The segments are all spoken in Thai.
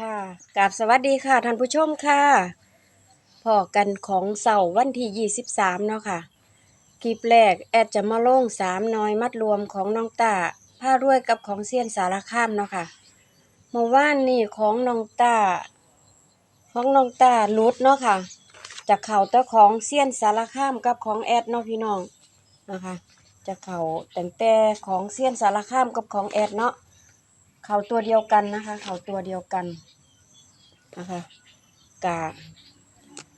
ค่ะกราบสวัสดีค่ะท่านผู้ชมค่ะพอกันของเสาร์วันที่ 23 เนาะค่ะ คลิปแรก แอดจะมาลงสามน้อยมัดรวมของน้องตาผ้ารวยกับของเซียนสารคามเนาะค่ะเมื่อวานนี่ของน้องตาของน้องตาลุดเนาะค่ะจากเข่าแตะของเซียนสารคามกับของแอดเนาะพี่น้องนะคะจะเข่าแต่งแต่ของเซียนสารคามกับของแอดเนาะ เขาตัวเดียวกันนะคะ เขาตัวเดียวกันนะคะกะ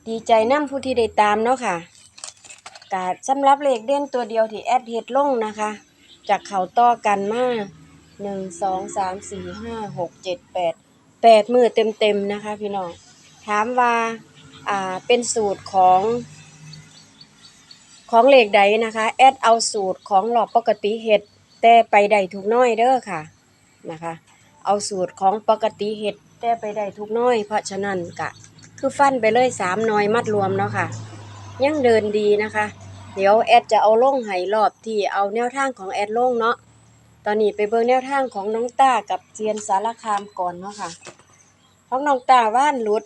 ดีใจน้ำผู้ที่ได้ตามเนาะค่ะกะสำหรับเลขเด่นตัวเดียวที่แอดเฮ็ดลงนะคะ จากเขาต่อกันมาหนึ่งสองสามสี่ห้าหกเจ็ดแปดแปดมือเต็มเต็มๆนะคะ พี่น้องถามว่าอ่าเป็นสูตรของของเลขใดนะคะ แอดเอาสูตรของหลอบปกติเฮ็ดแต่ไปได้ทุกน้อยเด้อค่ะ นะคะ เอาสูตรของปกติเห็ดแต่ไปได้ทุกน้อย เพราะฉะนั้นกะ คือฟันไปเลยสามน้อยมัดรวมเนาะค่ะ ยังเดินดีนะคะ เดี๋ยวแอดจะเอาล่งไหรอบที่เอาแนวทางของแอดล่งเนาะตอนนี้ไปเบิ่งแนวทางของน้องต้ากับเจียนสารคามก่อนเนาะค่ะของน้องต้าว่านหลุด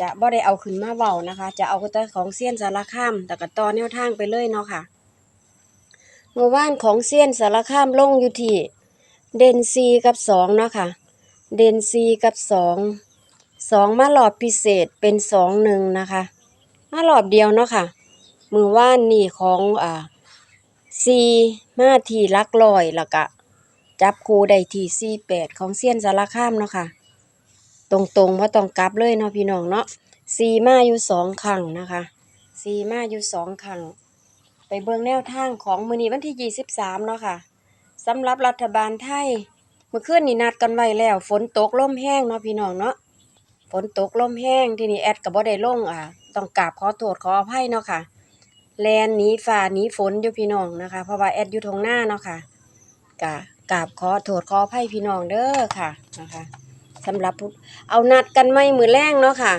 จะบ่ได้เอาขึ้นมาเว้านะคะ จะเอาแต่ของเซียนสารคามแต่ก็ต่อแนวทางไปเลยเนาะค่ะเมื่อวานของเซียนสารคามลงอยู่ที่ เด่นซีกับสองเนาะค่ะ เด่นซีกับสองสองมาหลอบพิเศษเป็นสองหนึ่งนะคะ มาหลอบเดียวเนาะค่ะ มือว่านนี่ของอ่าซีมาทีลักลอยแล้วก็จับคูได้ที่ซีแปดของเซียนสารคามเนาะค่ะ ตรงๆว่าต้องกลับเลยเนาะพี่น้องเนาะซีมาอยู่สองครั้งนะคะซีมาอยู่สองครั้งไปเบิ่งแนวทางของมือนี้วันที่ยี่สิบสามเนาะค่ะ สำหรับรัฐบาลไทย เมื่อคืนนี่นัดกันไว้แล้ว ฝนตกลมแห้งเนาะพี่น้องเนาะฝนตกลมแห้งที่นี่แอดก็บ่ได้ลงอ่าต้องกราบขอโทษขออภัยเนาะค่ะแลนหนีฝ่าหนีฝนอยู่พี่น้องนะคะ เพราะว่าแอดอยู่ทงหน้าเนาะค่ะกะกราบขอโทษขออภัยพี่น้องเด้อค่ะนะคะสำหรับเอานัดกันไม่มือแรงเนาะค่ะ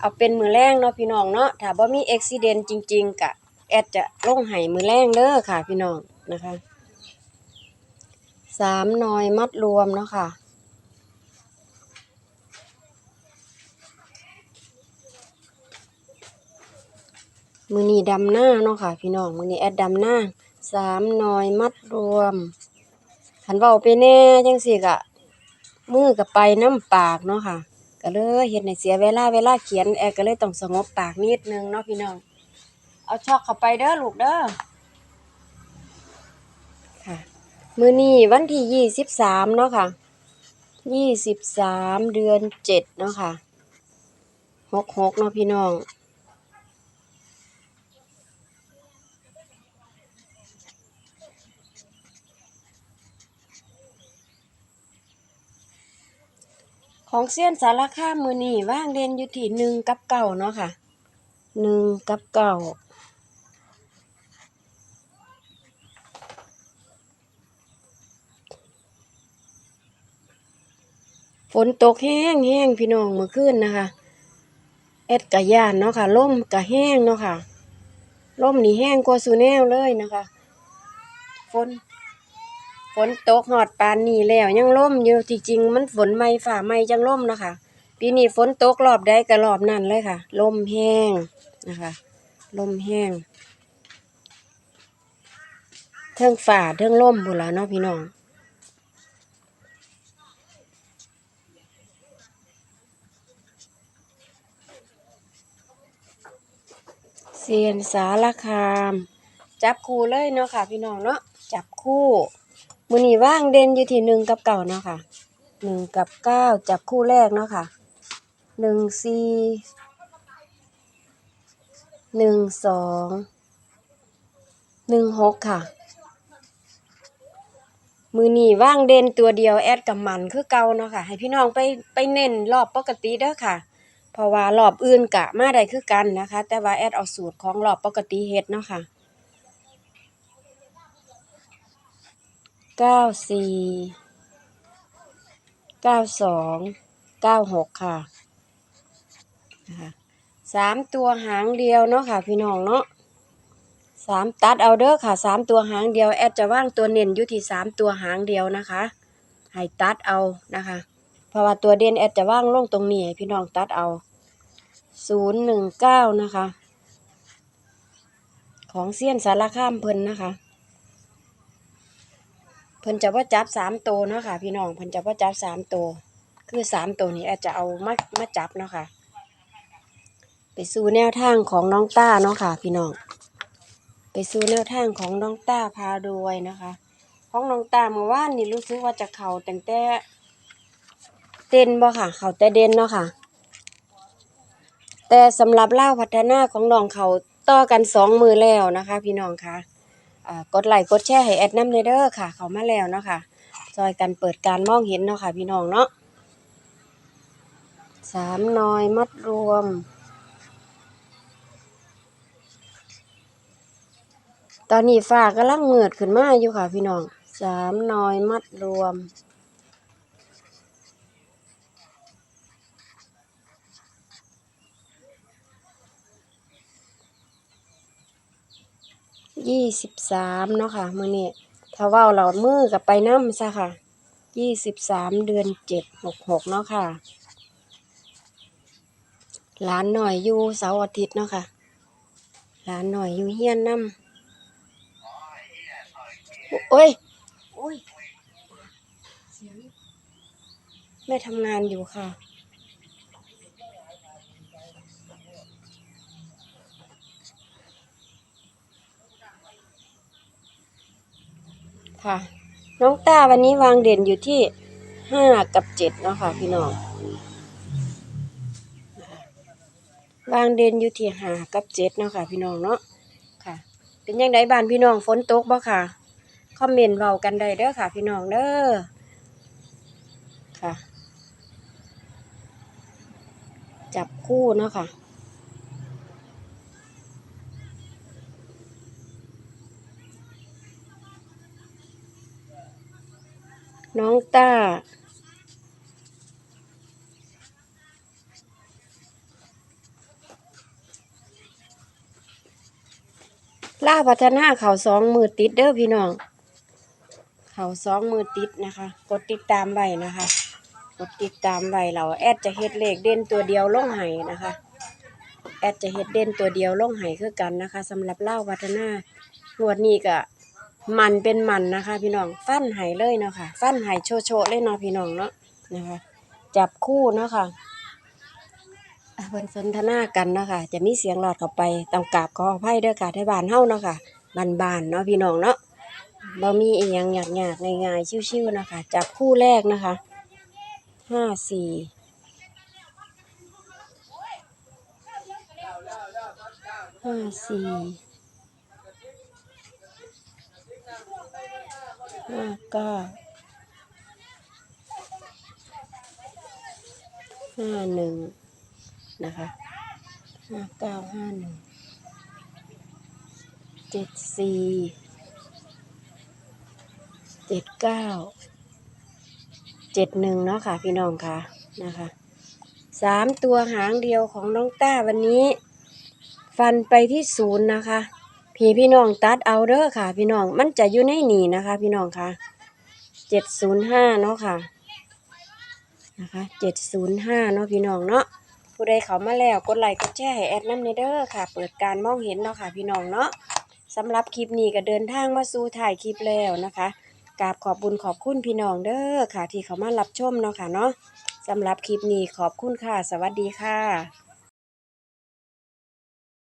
เอาเป็นมือแรงเนาะพี่น้องเนาะถ้าบ่มีอุบิเหตุจริง ๆกะแอดจะลงให้มือแรงเด้อค่ะ พี่น้องนะคะ สามหน่อยมัดรวมเนาะค่ะ มือนี้ดำหน้าเนาะค่ะ พี่น้องมือนี้แอดดำหน้าสามหน่อยมัดรวมขันเบาไปแน่จังสิกะมือกับไปน้ำปากเนาะค่ะ ก็เลยเห็นในเสียเวลาเวลาเขียนแอดก็เลยต้องสงบปากนิดนึงเนาะพี่น้องเอาช็อกเข้าไปเด้อลูกเด้อค่ะ มื้อนี้วันที่ยี่สิบสามเนาะค่ะ ยี่สิบสามเดือนเจ็ดเนาะค่ะ หกหกเนาะพี่น้อง ของเซียนสารคามือนี้ว่างเด่นอยู่ที่หนึ่งกับเก่าเนาะค่ะ หนึ่งกับเก่า ฝนตกแห้งแห้งพี่น้องเมื่อคืนนะคะ แอดกะยานเนาะค่ะล่มกะแห้งเนาะค่ะล่มนี่แห้งกว่าสูแนวเลยนะคะฝนฝนตกหอดปานนี้แล้วยังล่มอยู่จริงๆมันฝนไม่ฝ่าไม่จังล่มนะคะปีนี้ฝนตกรอบใดก็รอบนั้นเลยค่ะล่มแห้งนะคะล่มแห้งเทิงฝ่าเทิงล่มบุละเนาะพี่น้อง เซียนสารคาม จับคู่เลยเนาะค่ะ พี่น้องเนาะจับคู่มือนี้ว่างเด่นอยู่ที่หนึ่งกับเก่าเนาะค่ะหนึ่งกับเก้าจับคู่แรกเนาะค่ะหนึ่งสี่หนึ่งสองหนึ่งหกค่ะ มือนี้ว่างเด่นตัวเดียวแอดกับมันคือเก่าเนาะค่ะ ให้พี่น้องไปไปเน้นรอบปกติเด้อค่ะ เพราะว่ารอบอื่นกะมาได้คือกันนะคะ แต่ว่าแอดเอาสูตรของรอบปกติเฮ็ดเนาะค่ะเก้าสี่เก้าสองเก้าหกค่ะนะคะสามตัวหางเดียวเนาะค่ะ พี่น้องเนาะสามตัดเอาเด้อค่ะสามตัวหางเดียวแอดจะว่างตัวเน้นอยู่ที่สามตัวหางเดียวนะคะให้ตัดเอานะคะ เพราะว่าตัวเด่นแอดจะว่างลงตรงนี้พี่น้องตัดเอา ศูนย์หนึ่งเก้านะคะ ของเซียนสารคามเพิ่นนะคะ เพิ่นจะว่าจับสามตัวเนาะค่ะ พี่น้องเพิ่นจะว่าจับสามตัวคือสามตัวนี้อดจจะเอามามาจับเนาะค่ะ ไปสู่แนวทางของน้องต้าเนาะค่ะ พี่น้องไปสู่แนวทางของน้องต้าพารวยนะคะของน้องต้าเมื่อวานนี่รู้สึกว่าจะเข่าตั้งแต่เด่นบ่ค่ะ เข่าแต่เด่นเนาะค่ะ แต่สำหรับเล่าพัฒนาของน้องเขาต่อกันสองมือแล้วนะคะ พี่น้องคะอ่ากดไลค์กดแชร์ให้แอดน้ำเนเด้อค่ะ เขามาแล้วเนาะค่ะซอยกันเปิดการมองเห็นเนาะค่ะ พี่น้องเนาะสามนอยมัดรวมตอนนี้ฟ้ากำลังเมือดขึ้นมาอยู่ค่ะพี่น้องสามนอยมัดรวม ยี่สิบสามเนาะค่ะมื้อนี้ถ้าว้าเรามือกับไปน้ำซะค่ะยี่สิบสามเดือนเจ็ดหกหกเนาะค่ะหลานหน่อยอยู่เสาร์อาทิตย์เนาะค่ะหลานหน่อยอยู่เฮียนน้ำโอ้ยโอ้ยแม่ทำงานอยู่ค่ะ ค่ะ น้องต้าวันนี้วางเด่นอยู่ที่ห้ากับเจ็ดเนาะค่ะพี่น้องวางเด่นอยู่ที่ห้ากับเจ็ดเนาะค่ะ พี่น้องเนาะค่ะ เป็นยังไงบ้านพี่น้องฝนตกบ่ค่ะคอมเมนต์เว้ากันได้เด้อค่ะ พี่น้องเด้อค่ะ จับคู่เนาะค่ะ น้องต้า ล่าพัฒนาเขาสองมือติดเด้อพี่น้อง เขาสองมือติดนะคะ กดติดตามไว้นะคะ กดติดตามไว้เราแอดจะเฮ็ดเลขเด่นตัวเดียวล่องไห้นะคะ แอดจะเฮ็ดเด่นตัวเดียวล่องไห้คือกันนะคะสำหรับเล่าพัฒนางวดนี้ก็ มันเป็นมันนะคะ พี่น้องฟันไห้เลยเนาะค่ะฟันไห้โชว์โชเลยเนาะพี่น้องเนาะนะคะ จับคู่เนาะค่ะอะเพิ่นสนทนากันเนาะค่ะ จะมีเสียงหลอดเข้าไปต้องกราบขออภัยด้อค่ะที่บ้านเฮาเนาะค่ะบ้านๆเนาะพี่น้องเนาะบ่มีอีหยังยากๆง่ายๆชิวๆเนาะค่ะจับคู่แรกนะคะห้าสี่ห้าสี่ ห้าเก้าห้าหนึ่งนะคะห้าเก้าห้าหนึ่งเจ็ดสี่เจ็ดเก้าเจ็ดหนึ่งเนาะค่ะพี่น้องค่ะนะคะสามตัวหางเดียวของน้องต้าวันนี้ ฟันไปที่ศูนย์นะคะ พี่พี่น้องตัดเอาเด้อค่ะ พี่น้องมันจะอยู่ในนี่นะคะ พี่น้องค่ะเจ็ดศูนย์ห้าเนาะค่ะนะคะเจ็ดศูนย์ห้าเนาะพี่น้องเนาะผู้ใดเขามาแล้วกดไลค์กดแชร์ให้แอดน้ำในเด้อค่ะ เปิดการมองเห็นเนาะค่ะพี่น้องเนาะสำหรับคลิปนี้ก็เดินทางมาสู่ถ่ายคลิปแล้วนะคะกราบขอบบุญขอบคุณพี่น้องเด้อค่ะ ที่เขามารับชมเนาะค่ะเนาะสำหรับคลิปนี้ขอบคุณค่ะ สวัสดีค่ะ